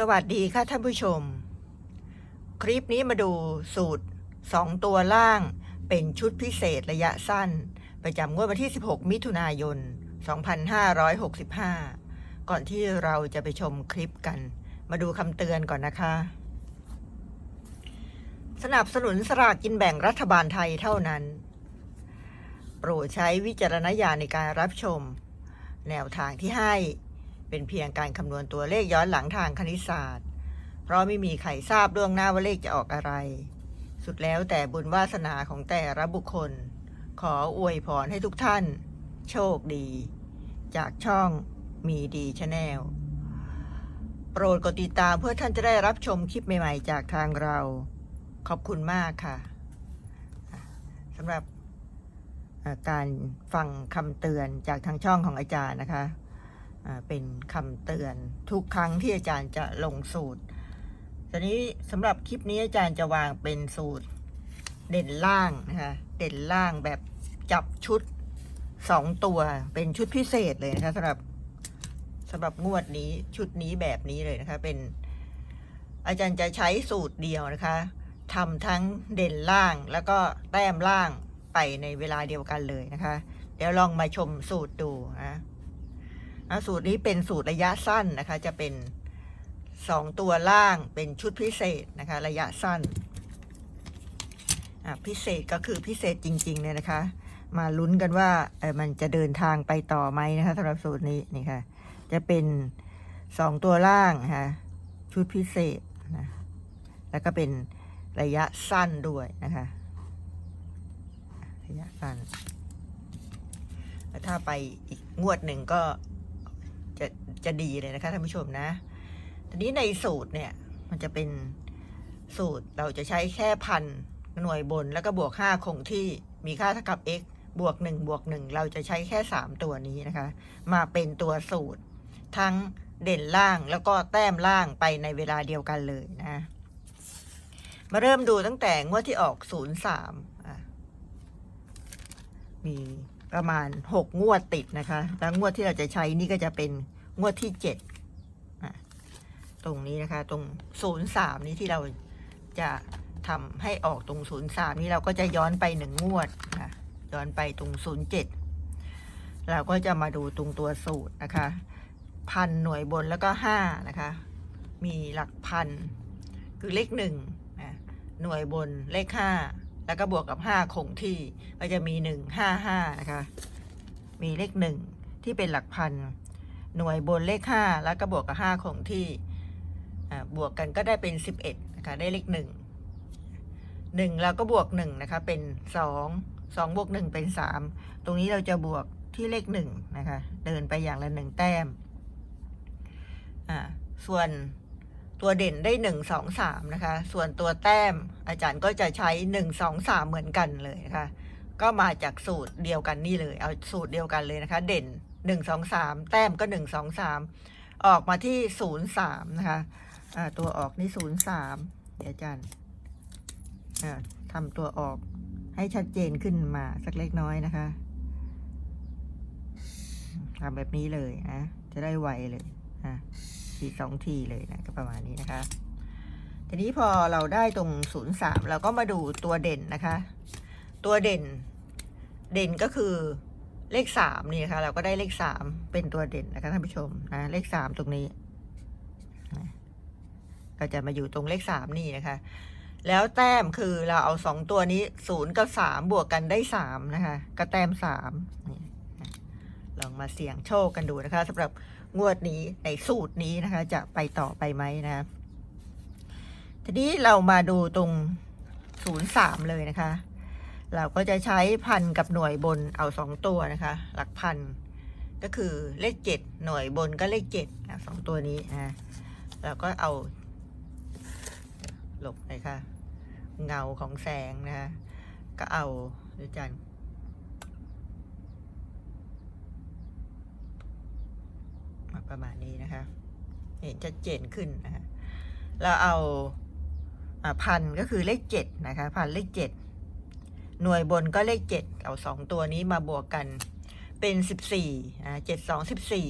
สวัสดีค่ะท่านผู้ชม คลิปนี้มาดูสูตร 2 ตัวล่างเป็นชุดพิเศษระยะสั้น ประจำงวดวันที่ 16 มิถุนายน 2565 ก่อนที่เราจะไปชมคลิปกัน มาดูคำเตือนก่อนนะคะ สนับสนุนสลากกินแบ่งรัฐบาลไทยเท่านั้น โปรดใช้วิจารณญาณในการรับชม แนวทางที่ให้ เป็นเพียงการคำนวณตัวเลขย้อนหลังทางคณิตศาสตร์ เพราะไม่มีใครทราบล่วงหน้าว่าเลขจะออกอะไร สุดแล้วแต่บุญวาสนาของแต่ละบุคคล ขออวยพรให้ทุกท่าน โชคดี จากช่องมีดีชาแนลโปรดกดติดตามเพื่อท่านจะได้รับชมคลิปใหม่ๆ จากทางเรา ขอบคุณมากค่ะสำหรับการฟังคำเตือนจากทางช่องของอาจารย์นะคะ เป็นคำเตือนทุกครั้งที่อาจารย์จะลงสูตรตอนนี้สำหรับคลิปนี้อาจารย์จะวางเป็นสูตรเด่นล่างนะคะเด่นล่างแบบจับชุดสองตัวเป็นชุดพิเศษเลยนะคะสำหรับสำหรับงวดนี้ชุดนี้แบบนี้เลยนะคะ เป็น อาจารย์จะใช้สูตรเดียวนะคะทำทั้งเด่นล่างแล้วก็แต้มล่างไปในเวลาเดียวกันเลยนะคะ เดี๋ยวลองมาชมสูตรดูนะ สูตรนี้เป็นสูตรระยะสั้นนะคะ จะเป็นสองตัวล่างเป็นชุดพิเศษนะคะ ระยะสั้น พิเศษก็คือพิเศษจริงๆเนี่ยนะคะ มาลุ้นกันว่ามันจะเดินทางไปต่อไหมนะคะสำหรับสูตรนี้นี่ค่ะ จะเป็นสองตัวล่างนะคะชุดพิเศษนะแล้วก็เป็นระยะสั้นด้วยนะคะ ระยะสั้น ถ้าไปอีกงวดหนึ่งก็ จะจะดีเลยนะคะท่านผู้ชมนะทีนี้ในสูตรเนี่ย มันจะเป็นสูตรเราจะใช้แค่พันหน่วยบนแล้วก็บวกห้าคงที่มีค่าเท่ากับ x บวกหนึ่งบวกหนึ่งเราจะใช้แค่สามตัวนี้นะคะ มาเป็นตัวสูตร ทั้งเด่นล่างแล้วก็แต้มล่างไปในเวลาเดียวกันเลยนะ มาเริ่มดูตั้งแต่งวดที่ออกศูนย์สามมี ประมาณหกงวดติดนะคะ แล้วงวดที่เราจะใช้นี่ก็จะเป็นงวดที่เจ็ดตรงนี้นะคะ ตรงศูนย์สามนี้ที่เราจะทำให้ออกตรงศูนย์สามนี้เราก็จะย้อนไปหนึ่งงวดนะย้อนไปตรงศูนย์เจ็ดเราก็จะมาดูตรงตัวสูตรนะคะพันหน่วยบนแล้วก็ห้านะคะ มีหลักพันคือเลขหนึ่งนะหน่วยบนเลขห้า แล้วก็บวกกับห้าคงที่ก็จะมีหนึ่งห้าห้านะคะ มีเลขหนึ่งที่เป็นหลักพัน หน่วยบนเลขห้าแล้วก็บวกกับห้าคงที่บวกกันก็ได้เป็นสิบเอ็ดนะคะ ได้เลขหนึ่งหนึ่งเราก็บวกหนึ่งนะคะ เป็นสองสองบวกหนึ่งเป็นสามตรงนี้เราจะบวกที่เลขหนึ่งนะคะ เดินไปอย่างละหนึ่งแต้ม อ่า ส่วน ตัวเด่นได้หนึ่งสองสามนะคะ ส่วนตัวแต้มอาจารย์ก็จะใช้หนึ่งสองสามเหมือนกันเลยนะคะ ก็มาจากสูตรเดียวกันนี่เลย เอาสูตรเดียวกันเลยนะคะ เด่นหนึ่งสองสามแต้มก็หนึ่งสองสามออกมาที่ศูนย์สามนะคะตัวออกนี่ศูนย์สามเดี๋ยวอาจารย์ทำตัวออกให้ชัดเจนขึ้นมาสักเล็กน้อยนะคะทำแบบนี้เลยนะจะได้ไวเลยอะ ทีสองทีเลยนะก็ประมาณนี้นะคะ ทีนี้พอเราได้ตรงศูนย์สามเราก็มาดูตัวเด่นนะคะ ตัวเด่น เด่นก็คือเลขสามนี่นะคะเราก็ได้เลขสามเป็นตัวเด่นนะคะท่านผู้ชมนะเลขสามตรงนี้ก็จะมาอยู่ตรงเลขสามนี่นะคะ แล้วแต้มคือเราเอาสองตัวนี้ศูนย์กับสามบวกกันได้สามนะคะ ก็แต้มสามนี่ลองมาเสี่ยงโชคกันดูนะคะสำหรับ งวดนี้ในสูตรนี้นะคะ จะไปต่อไปไหมนะคะทีนี้เรามาดูตรงศูนย์สามเลยนะคะ เราก็จะใช้พันกับหน่วยบนเอาสองตัวนะคะ หลักพันก็คือเลขเจ็ดหน่วยบนก็เลขเจ็ดสองตัวนี้นะเราก็เอาหลบเลยค่ะ เงาของแสงนะคะก็เอาดูจั ประมาณนี้นะคะ เห็นชัดเจนขึ้นนะคะเราเอาอพันก็คือเลขเจ็ดนะคะพันเลขเจ็ดหน่วยบนก็เลขเจ็ดเอาสองตัวนี้มาบวกกันเป็นสิบสี่อ่าเจ็ดสองสิบสี่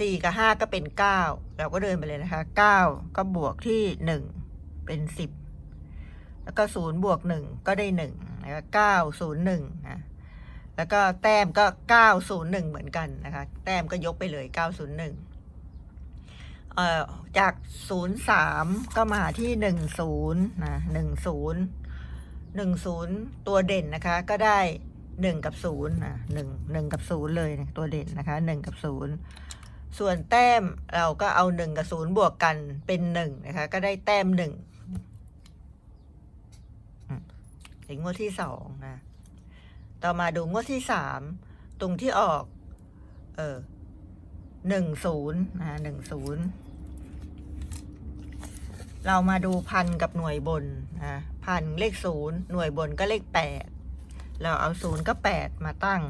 สี่กับห้าก็เป็นเก้าเราก็เดินไปเลยนะคะเก้าก็บวกที่หนึ่งเป็นสิบแล้วก็ศูนย์บวกหนึ่งก็ได้หนึ่งนะคะเก้าศูนย์หนึ่งนะ แล้วก็แต้มก็เก้าศูนย์หนึ่งเหมือนกันนะคะ แต้มก็ยกไปเลยเก้าศูนย์หนึ่งเอ่อจากศูนย์สามก็มาที่หนึ่งศูนย์นะหนึ่งศูนย์หนึ่งศูนย์ตัวเด่นนะคะ ก็ได้หนึ่งกับศูนย์นะหนึ่งหนึ่งกับศูนย์เลยนะตัวเด่นนะคะหนึ่งกับศูนย์ส่วนแต้มเราก็เอาหนึ่งกับศูนย์บวกกันเป็นหนึ่งนะคะ ก็ได้แต้มหนึ่งอืมถึงงวดที่สองนะ ต่อมาดูงวดที่สามตรงที่ออก เออหนึ่งศูนย์นะหนึ่งศูนย์เรามาดูพันกับหน่วยบนนะพันเลขศูนย์หน่วยบนก็เลขแปดเราเอาศูนย์กับแปดมาตั้ง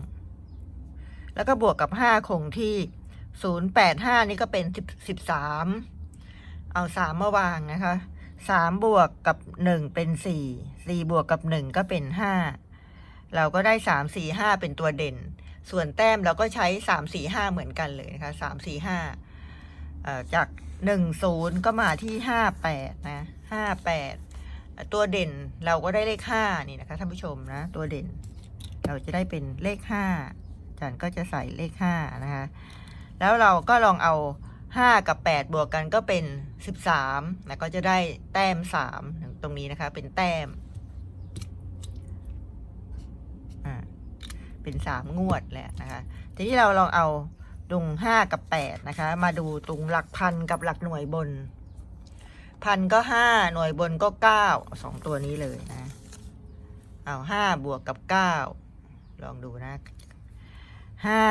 แล้วก็บวกกับห้าคงที่ศูนย์แปดห้านี่ก็เป็นสิบสิบสามเอาสามมาวางนะคะสามบวกกับหนึ่งเป็นสี่สี่บวกกับหนึ่งก็เป็นห้า เราก็ได้สามสี่ห้าเป็นตัวเด่น ส่วนแต้มเราก็ใช้สามสี่ห้าเหมือนกันเลยนะคะสามสี่ห้าจากหนึ่งศูนย์ก็มาที่ห้าแปดนะห้าแปดตัวเด่นเราก็ได้เลขห้านี่นะคะท่านผู้ชมนะตัวเด่น เราจะได้เป็นเลขห้าอาจารย์ก็จะใส่เลขห้านะคะแล้วเราก็ลองเอาห้ากับแปดบวกกันก็เป็นสิบสามแล้วก็จะได้แต้มสามตรงนี้นะคะ เป็นแต้ม อ่า เป็นสามงวดแหละนะคะ ทีนี้เราลองเอาตรงห้ากับแปดนะคะ มาดูตรงหลักพันกับหลักหน่วยบน พันก็ห้าหน่วยบนก็เก้าสองตัวนี้เลยนะ เอาห้าบวกกับเก้าลองดูนะห้า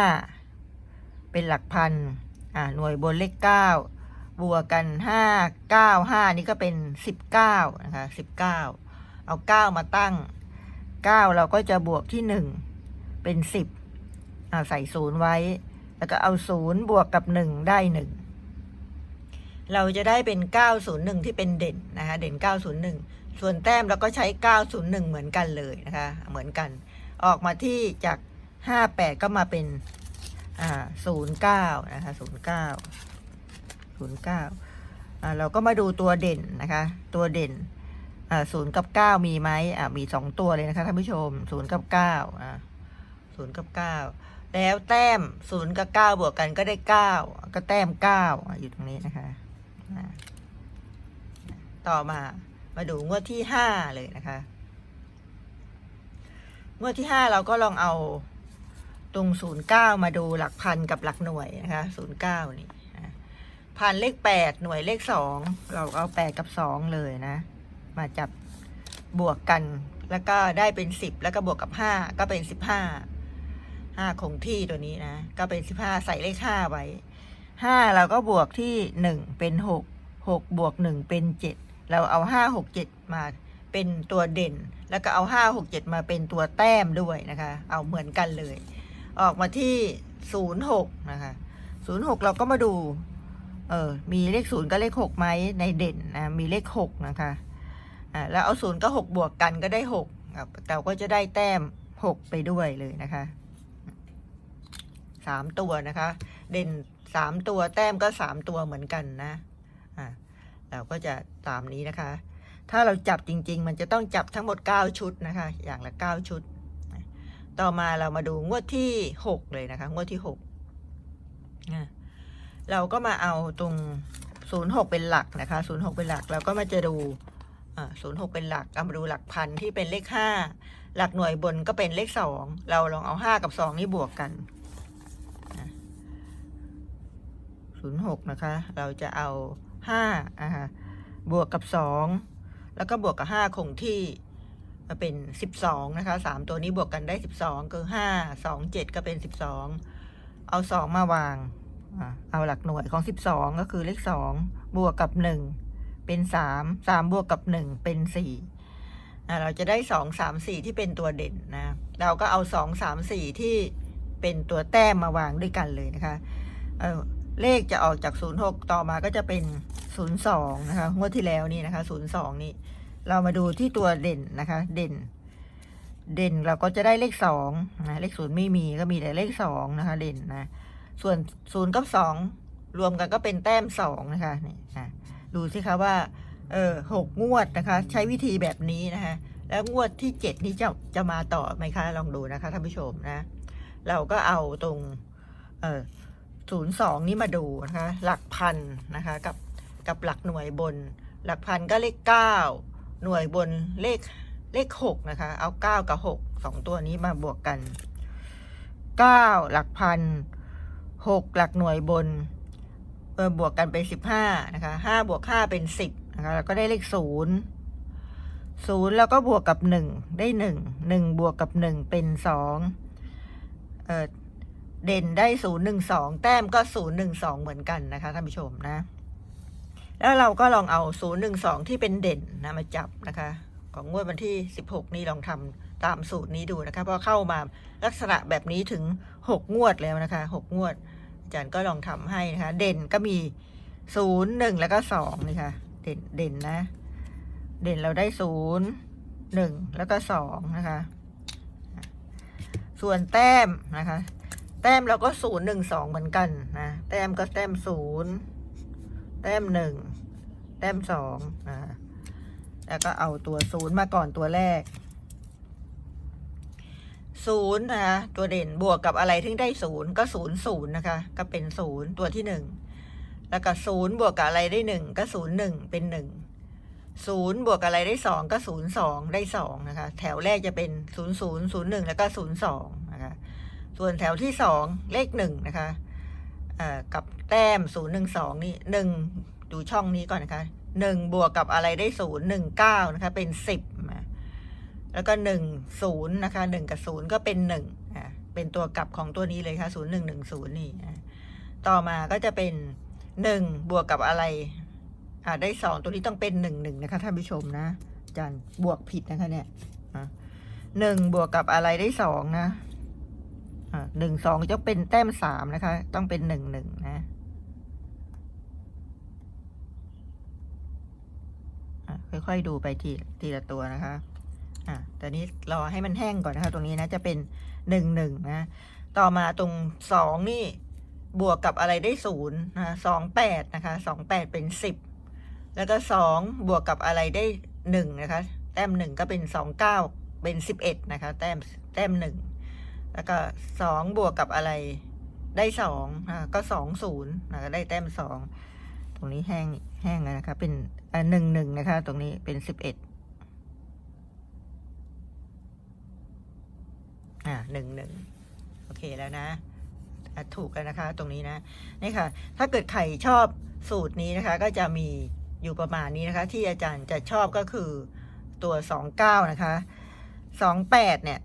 เป็นหลักพันอ่าหน่วยบนเลขเก้าบวกกันห้าเก้าห้านี่ก็เป็นสิบเก้านะคะสิบเก้าเอาเก้ามาตั้งเก้าเราก็จะบวกที่หนึ่ง เป็นสิบเอาใส่ศูนย์ไว้ แล้วก็เอาศูนย์บวกกับหนึ่งได้หนึ่งเราจะได้เป็นเก้าศูนย์หนึ่งที่เป็นเด่นนะคะเด่นเก้าศูนย์หนึ่งส่วนแต้มเราก็ใช้เก้าศูนย์หนึ่งเหมือนกันเลยนะคะเหมือนกัน ออกมาที่จากห้าแปดก็มาเป็นอ่าศูนย์เก้านะคะศูนย์เก้าศูนย์เก้าอ่าเราก็มาดูตัวเด่นนะคะ ตัวเด่นอ่าศูนย์กับเก้ามีไหมอ่ามีสองตัวเลยนะคะท่านผู้ชมศูนย์กับเก้าอ่า ศูนย์กับเก้าแล้วแต้มศูนย์กับเก้าบวกกันก็ได้เก้าก็แต้มเก้าอยู่ตรงนี้นะคะ ต่อมามาดูงวดที่ห้าเลยนะคะงวดที่ห้าเราก็ลองเอาตรงศูนย์เก้ามาดูหลักพันกับหลักหน่วยนะคะศูนย์เก้านี่พันเลขแปดหน่วยเลขสองเราเอาแปดกับสองเลยนะ มาจับบวกกันแล้วก็ได้เป็นสิบแล้วก็บวกกับห้าก็เป็นสิบห้า ห้าคงที่ตัวนี้นะ ก็เป็นสิบห้าใส่เลขห้าไว้ห้าเราก็บวกที่หนึ่งเป็นหกหกบวกหนึ่งเป็นเจ็ดเราเอาห้าหกเจ็ดมาเป็นตัวเด่น แล้วก็เอาห้าหกเจ็ดมาเป็นตัวแต้มด้วยนะคะ เอาเหมือนกันเลย ออกมาที่ศูนย์หกนะคะศูนย์หกเราก็มาดู เออมีเลขศูนย์กับเลขหกไหมในเด่นนะมีเลขหกนะคะอ่าแล้วเอาศูนย์ก็หกบวกกันก็ได้หกเราก็จะได้แต้มหกไปด้วยเลยนะคะ สามตัวนะคะ เด่นสามตัวแต้มก็สามตัวเหมือนกันนะอ่าเราก็จะตามนี้นะคะ ถ้าเราจับจริง ๆ มันจะต้องจับทั้งหมดเก้าชุดนะคะ อย่างละเก้าชุด ต่อมาเรามาดูงวดที่หกเลยนะคะ งวดที่หกอ่าเราก็มาเอาตรงศูนย์หกเป็นหลักนะคะศูนย์หกเป็นหลัก เราก็มาจะดูศูนย์หกเป็นหลักเอามาดูหลักพันที่เป็นเลขห้าหลักหน่วยบนก็เป็นเลขสองเราลองเอาห้ากับสองนี่บวกกัน ศูนย์หกนะคะ เราจะเอาห้านะคะบวกกับสองแล้วก็บวกกับห้าคงที่มาเป็นสิบสองนะคะสามตัวนี้บวกกันได้สิบสองคือห้าสองเจ็ดก็เป็นสิบสองเอาสองมาวาง เอาหลักหน่วยของสิบสองก็คือเลขสองบวกกับหนึ่งเป็นสามสามบวกกับหนึ่งเป็นสี่เราจะได้สองสามสี่ที่เป็นตัวเด่นนะ เราก็เอาสองสามสี่ที่เป็นตัวแต้มมาวางด้วยกันเลยนะคะ เลขจะออกจากศูนย์หกต่อมาก็จะเป็นศูนย์สองนะคะ งวดที่แล้วนี่นะคะศูนย์สองนี่ เรามาดูที่ตัวเด่นนะคะ เด่น เด่นเราก็จะได้เลขสองนะ เลขศูนย์ไม่มีก็มีแต่เลขสองนะคะ เด่นนะ ส่วนศูนย์กับสองรวมกันก็เป็นแต้มสองนะคะ นี่อะดูสิคะว่า เออหกงวดนะคะ ใช้วิธีแบบนี้นะคะ แล้วงวดที่เจ็ดนี้จะจะมาต่อไหมคะ ลองดูนะคะท่านผู้ชมนะ เราก็เอาตรง เออ ศูนย์สองนี้มาดูนะคะหลักพันนะคะกับกับหลักหน่วยบน หลักพันก็เลขเก้าหน่วยบนเลขเลขหกนะคะ เอาเก้ากับหกสองตัวนี้มาบวกกันเก้าหลักพันหกหลักหน่วยบนเออบวกกันเป็นสิบห้านะคะห้าบวกห้าเป็นสิบนะคะแล้วก็ได้เลขศูนย์ศูนย์แล้วก็บวกกับหนึ่งได้หนึ่งหนึ่งบวกกับหนึ่งเป็นสองเออ เด่นได้ศูนย์หนึ่งสองแต้มก็ศูนย์หนึ่งสองเหมือนกันนะคะท่านผู้ชมนะ แล้วเราก็ลองเอาศูนย์หนึ่งสองที่เป็นเด่นนะมาจับนะคะ ของงวดวันที่สิบหกนี้ลองทำตามสูตรนี้ดูนะคะเพราะเข้ามาลักษณะแบบนี้ถึงหกงวดแล้วนะคะหกงวด อาจารย์ก็ลองทำให้นะคะ เด่นก็มีศูนย์หนึ่งแล้วก็สองนี่ค่ะเด่นเด่นนะ เด่นเราได้ศูนย์หนึ่งแล้วก็สองนะคะ ส่วนแต้มนะคะ แต้มเราก็ศูนย์หนึ่งสองเหมือนกันนะแต้มก็แต้มศูนย์แต้มหนึ่งแต้มสองนะแล้วก็เอาตัวศูนย์มาก่อนตัวแรกศูนย์นะคะตัวเด่นบวกกับอะไรที่ได้ศูนย์ก็ศูนย์ศูนย์นะคะ ก็เป็นศูนย์ตัวที่หนึ่งแล้วก็ศูนย์บวกกับอะไรได้หนึ่งก็ศูนย์หนึ่งเป็นหนึ่งศูนย์บวกกับอะไรได้สองก็ศูนย์สองได้สองนะคะ แถวแรกจะเป็นศูนย์ศูนย์ศูนย์หนึ่งแล้วก็ศูนย์สองนะคะ ส่วนแถวที่สองเลขหนึ่งนะคะกับแต้มศูนย์หนึ่งสองนี่หนึ่งดูช่องนี้ก่อนนะคะหนึ่งบวกกับอะไรได้ศูนย์หนึ่งเก้านะคะเป็นสิบแล้วก็หนึ่งศูนย์นะคะหนึ่งกับศูนย์ก็เป็นหนึ่งอ่าเป็นตัวกลับของตัวนี้เลยค่ะศูนย์หนึ่งหนึ่งศูนย์นี่ต่อมาก็จะเป็นหนึ่งบวกกับอะไรอ่าได้สองตัวนี้ต้องเป็นหนึ่งหนึ่งนะคะท่านผู้ชมนะอาจารย์บวกผิดนะคะเนี่ยหนึ่งบวกกับอะไรได้สองนะ หนึ่งสองจะเป็นแต้มสามนะคะ ต้องเป็นหนึ่งหนึ่งนะอะค่อยๆดูไปทีทีละตัวนะคะ อะแต่นี้รอให้มันแห้งก่อนนะคะ ตรงนี้นะจะเป็นหนึ่งหนึ่งนะ ต่อมาตรงสองนี่บวกกับอะไรได้ศูนย์นะสองแปดนะคะสองแปดเป็นสิบแล้วก็สองบวกกับอะไรได้หนึ่งนะคะ แต้มหนึ่งก็เป็นสองเก้าเป็นสิบเอ็ดนะคะ แต้มแต้มหนึ่ง แล้วก็สองบวกกับอะไรได้สองก็สองศูนย์นะได้แต้มสองตรงนี้แห้งแห้งนะคะ เป็นหนึ่งหนึ่งนะคะ ตรงนี้เป็นสิบเอ็ดอ่าหนึ่งหนึ่งโอเคแล้วนะอะถูกแล้วนะคะ ตรงนี้นะนี่ค่ะ ถ้าเกิดใครชอบสูตรนี้นะคะ ก็จะมีอยู่ประมาณนี้นะคะ ที่อาจารย์จะชอบก็คือตัวสองเก้านะคะสองแปดเนี่ย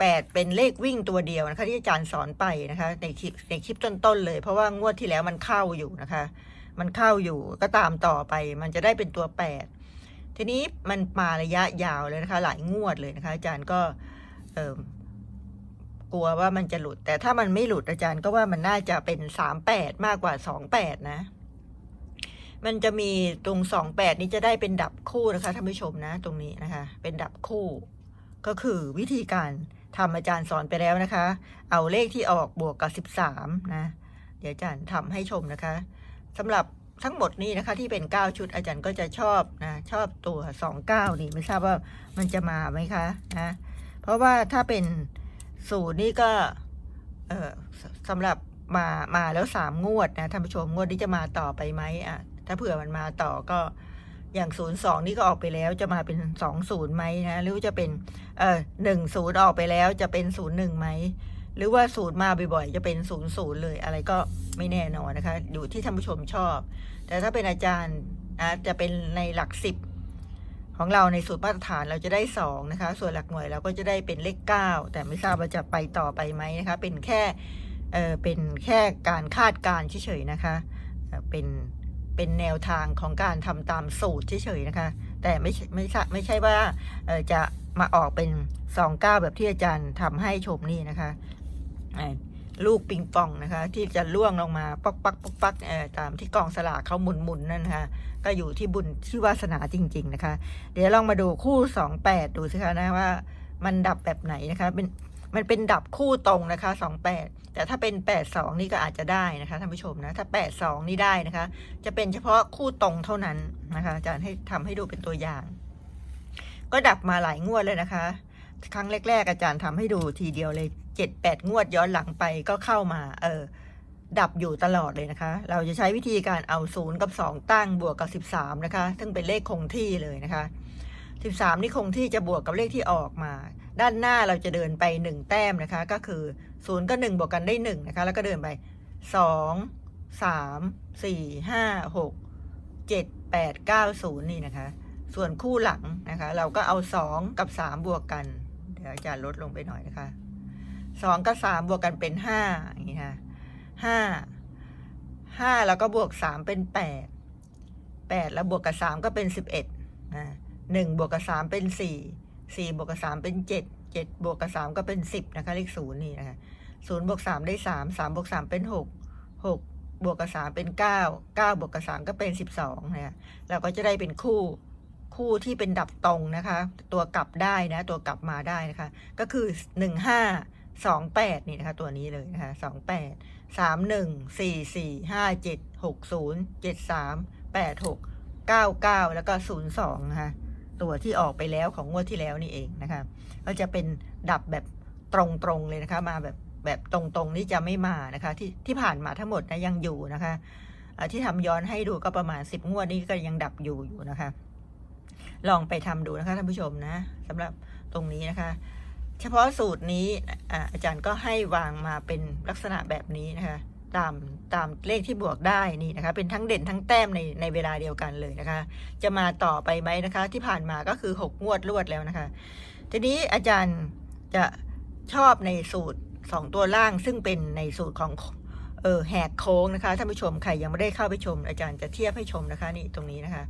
แปดเป็นเลขวิ่งตัวเดียวนะคะที่อาจารย์สอนไปนะคะในคลิปในคลิปต้นๆเลย เพราะว่างวดที่แล้วมันเข้าอยู่นะคะ มันเข้าอยู่ก็ตามต่อไป มันจะได้เป็นตัวแปดทีนี้มันมาระยะยาวเลยนะคะ หลายงวดเลยนะคะ อาจารย์ก็เกลัวว่ามันจะหลุด แต่ถ้ามันไม่หลุดอาจารย์ก็ว่ามันน่าจะเป็นสามแปดมากกว่าสองแปดนะ มันจะมีตรงสองแปดนี้จะได้เป็นดับคู่นะคะท่านผู้ชมนะ ตรงนี้นะคะ เป็นดับคู่ ก็คือวิธีการ ทำอาจารย์สอนไปแล้วนะคะ เอาเลขที่ออกบวกกับสิบสามนะ เดี๋ยวอาจารย์ทำให้ชมนะคะสำหรับทั้งหมดนี้นะคะที่เป็นเก้าชุดอาจารย์ก็จะชอบนะชอบตัวสองเก้านี่ไม่ทราบว่ามันจะมาไหมคะนะเพราะว่าถ้าเป็นสูตรนี่ก็เออสำหรับมามาแล้วสามงวดนะท่านผู้ชมงวดนี้จะมาต่อไปไหมอะถ้าเผื่อมันมาต่อก็อย่างศูนย์สองนี่ก็ออกไปแล้วจะมาเป็นสองศูนย์ไหมนะหรือจะเป็น เออหนึ่งศูนย์ออกไปแล้วจะเป็นศูนย์หนึ่งไหม หรือว่าศูนย์มาบ่อยๆ จะเป็นศูนย์ศูนย์เลยอะไรก็ไม่แน่นอนนะคะ อยู่ที่ท่านผู้ชมชอบ แต่ถ้าเป็นอาจารย์นะจะเป็นในหลักสิบของเราในสูตรมาตรฐานเราจะได้สองนะคะ ส่วนหลักหน่วยเราก็จะได้เป็นเลขเก้าแต่ไม่ทราบว่าจะไปต่อไปไหมนะคะ เป็นแค่เออเป็นแค่การคาดการเฉยๆนะคะเป็นเป็นแนวทางของการทำตามสูตรเฉยๆนะคะ แต่ไม่ไม่ใช่ไม่ใช่ว่าจะ มาออกเป็นสองเก้าแบบที่อาจารย์ทำให้ชมนี่นะคะลูกปิงปองนะคะ ที่จะล่วงลงมาปักปักปักปักตามที่กองสลากเขาหมุนหมุนนั่นนะคะก็อยู่ที่บุญที่วาสนาจริง ๆ นะคะ เดี๋ยวลองมาดูคู่สองแปดดูสิคะนะว่า มันดับแบบไหนนะคะเป็นมันเป็นดับคู่ตรงนะคะสองแปดแต่ถ้าเป็นแปดสองนี่ก็อาจจะได้นะคะท่านผู้ชมนะถ้าแปดสองนี่ได้นะคะ จะเป็นเฉพาะคู่ตรงเท่านั้นนะคะอาจารย์ให้ทำให้ดูเป็นตัวอย่าง ก็ดับมาหลายงวดเลยนะคะ ครั้งแรก ๆ อาจารย์ทำให้ดูทีเดียวเลยเจ็ดแปดงวดย้อนหลังไปก็เข้ามา เออ ดับอยู่ตลอดเลยนะคะ เราจะใช้วิธีการเอาศูนย์กับสองตั้งบวกกับสิบสามนะคะ ซึ่งเป็นเลขคงที่เลยนะคะสิบสามนี่คงที่จะบวกกับเลขที่ออกมา ด้านหน้าเราจะเดินไปหนึ่งแต้มนะคะ ก็คือศูนย์กับหนึ่งบวกกันได้หนึ่งนะคะ แล้วก็เดินไปสองสามสี่ห้าหกเจ็ดแปดเก้าศูนย์นี่นะคะ ส่วนคู่หลังนะคะ เราก็เอาสองกับสามบวกกัน เดี๋ยวอาจารย์ลดลงไปหน่อยนะคะสองกับสามบวกกันเป็นห้าอย่างนี้ค่ะห้าห้าแล้วก็บวกสามเป็นแปดแปดแล้วบวกกับสามก็เป็นสิบเอ็ดนะหนึ่งบวกกับสามเป็นสี่สี่บวกกับสามเป็นเจ็ดเจ็ดบวกกับสามก็เป็นสิบนะคะ เลขศูนย์นี่นะคะศูนย์บวกสามได้สามสามบวกสามเป็นหกหกบวกกับสามเป็นเก้าเก้าบวกกับสามก็เป็นสิบสองนะคะเราก็จะได้เป็นคู่ คู่ที่เป็นดับตรงนะคะ ตัวกลับได้นะ ตัวกลับมาได้นะคะ ก็คือหนึ่งห้าสองแปดนี่นะคะ ตัวนี้เลยนะคะสองแปดสามหนึ่งสี่สี่ห้าเจ็ดหกศูนย์เจ็ดสามแปดหกเก้าเก้าแล้วก็ศูนย์สองนะคะตัวที่ออกไปแล้วของงวดที่แล้วนี่เองนะคะ ก็จะเป็นดับแบบตรงๆเลยนะคะ มาแบบแบบตรงๆนี่จะไม่มานะคะ ที่ที่ผ่านมาทั้งหมดนะยังอยู่นะคะที่ทำย้อนให้ดูก็ประมาณสิบงวดนี้ก็ยังดับอยู่อยู่นะคะ ลองไปทำดูนะคะท่านผู้ชมนะสำหรับตรงนี้นะคะ เฉพาะสูตรนี้อาจารย์ก็ให้วางมาเป็นลักษณะแบบนี้นะคะ ตามตามเลขที่บวกได้นี่นะคะ เป็นทั้งเด่นทั้งแต้มในในเวลาเดียวกันเลยนะคะ จะมาต่อไปไหมนะคะ ที่ผ่านมาก็คือหกงวดรวดแล้วนะคะ ทีนี้อาจารย์จะชอบในสูตรสองตัวล่างซึ่งเป็นในสูตรของเออแหกโค้งนะคะท่านผู้ชมใครยังไม่ได้เข้าไปชม อาจารย์จะเทียบให้ชมนะคะนี่ตรงนี้นะคะ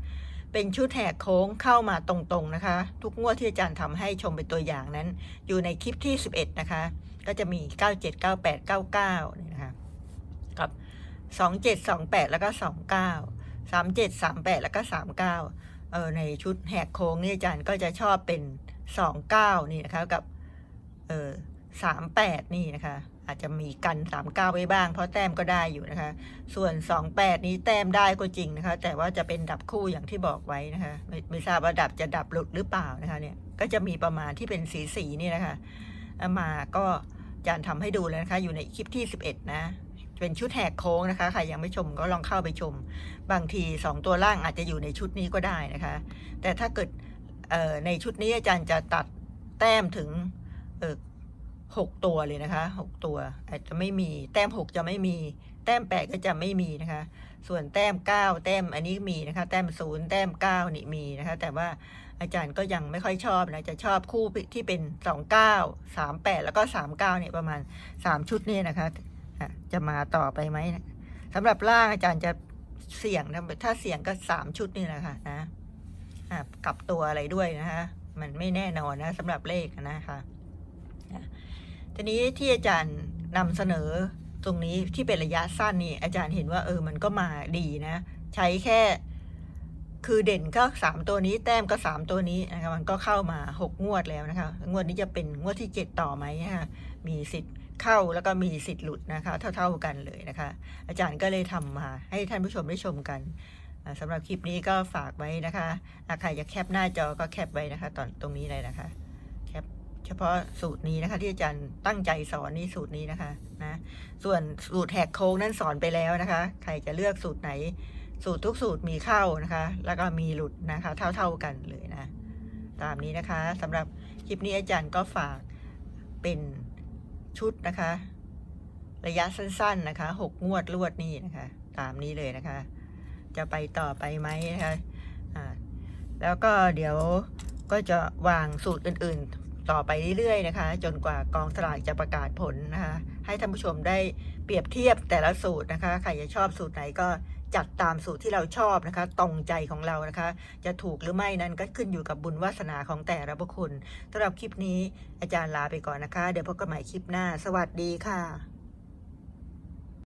เป็นชุดแหกโค้งเข้ามาตรงๆนะคะ ทุกงวดที่อาจารย์ทำให้ชมเป็นตัวอย่างนั้น อยู่ในคลิปที่ 11 นะคะ ก็จะมี 97 98 99นี่นะคะกับ27 28 แล้วก็ 29 37 38 แล้วก็ 39เออในชุดแหกโค้งนี่อาจารย์ก็จะชอบเป็น 29 นี่นะคะกับเออ38 นี่นะคะ อาจจะมีกัน39ไว้บ้าง เพราะแต้มก็ได้อยู่นะคะ ส่วน28นี้แต้มได้ก็จริงนะคะ แต่ว่าจะเป็นดับคู่อย่างที่บอกไว้นะคะไม่ไม่ทราบว่าดับจะดับหลุดหรือเปล่านะคะเนี่ยก็จะมีประมาณที่เป็นสีสีนี่นะคะเอามาก็อาจารย์ทำให้ดูแล้วนะคะ อยู่ในคลิปที่11นะเป็นชุดแหกโค้งนะคะ ใครยังไม่ชมก็ลองเข้าไปชม บางที 2 ตัวล่างอาจจะอยู่ในชุดนี้ก็ได้นะคะ แต่ถ้าเกิดในชุดนี้อาจารย์จะตัดแต้มถึง หกตัวเลยนะคะหกตัว อาจจะไม่มี แต้มหกจะไม่มี แต้มแปดก็จะไม่มีนะคะ ส่วนแต้มเก้าแต้มอันนี้มีนะคะ แต้มศูนย์แต้มเก้านี่มีนะคะ แต่ว่าอาจารย์ก็ยังไม่ค่อยชอบนะจะชอบคู่ที่เป็นสองเก้าสามแปดแล้วก็สามเก้าเนี่ยประมาณสามชุดนี่นะคะจะมาต่อไปไหมนะสำหรับล่างอาจารย์จะเสี่ยงนะถ้าเสี่ยงก็สามชุดนี่แหละค่ะนะกลับตัวอะไรด้วยนะคะ มันไม่แน่นอนนะสำหรับเลขนะคะ ทีนี้ที่อาจารย์นำเสนอตรงนี้ที่เป็นระยะสั้นนี่อาจารย์เห็นว่าเออมันก็มาดีนะ ใช้แค่ คือเด่นก็สามตัวนี้ แต้มก็สามตัวนี้นะคะมันก็เข้ามาหกงวดแล้วนะคะ งวดนี้จะเป็นงวดที่เจ็ดต่อไหมนะคะมีสิทธิ์เข้าแล้วก็มีสิทธิ์หลุดนะคะ เท่า ๆกันเลยนะคะ อาจารย์ก็เลยทำมาให้ท่านผู้ชมได้ชมกันอ่าสำหรับคลิปนี้ก็ฝากไว้นะคะอะใครจะแคปหน้าจอก็แคปไว้นะคะ ตอนตรงนี้เลยนะคะ เฉพาะสูตรนี้นะคะ ที่อาจารย์ตั้งใจสอนนี่สูตรนี้นะคะนะส่วนสูตรแหกโค้งนั้นสอนไปแล้วนะคะ ใครจะเลือกสูตรไหน สูตรทุกสูตรมีเข้านะคะ แล้วก็มีหลุดนะคะ เท่าๆกันเลยนะ ตามนี้นะคะสำหรับคลิปนี้อาจารย์ก็ฝากเป็นชุดนะคะ ระยะสั้นๆนะคะหกงวดรวดนี่นะคะ ตามนี้เลยนะคะ จะไปต่อไปไหมนะคะแล้วก็เดี๋ยวก็จะวางสูตรอื่นๆ ต่อไปเรื่อยๆนะคะ จนกว่ากองสลากจะประกาศผลนะคะ ให้ท่านผู้ชมได้เปรียบเทียบแต่ละสูตรนะคะใครจะชอบสูตรไหนก็จัดตามสูตรที่เราชอบนะคะ ตรงใจของเรานะคะ จะถูกหรือไม่นั้นก็ขึ้นอยู่กับบุญวาสนาของแต่ละบุคคลสำหรับคลิปนี้อาจารย์ลาไปก่อนนะคะ เดี๋ยวพบกันใหม่คลิปหน้า สวัสดีค่ะ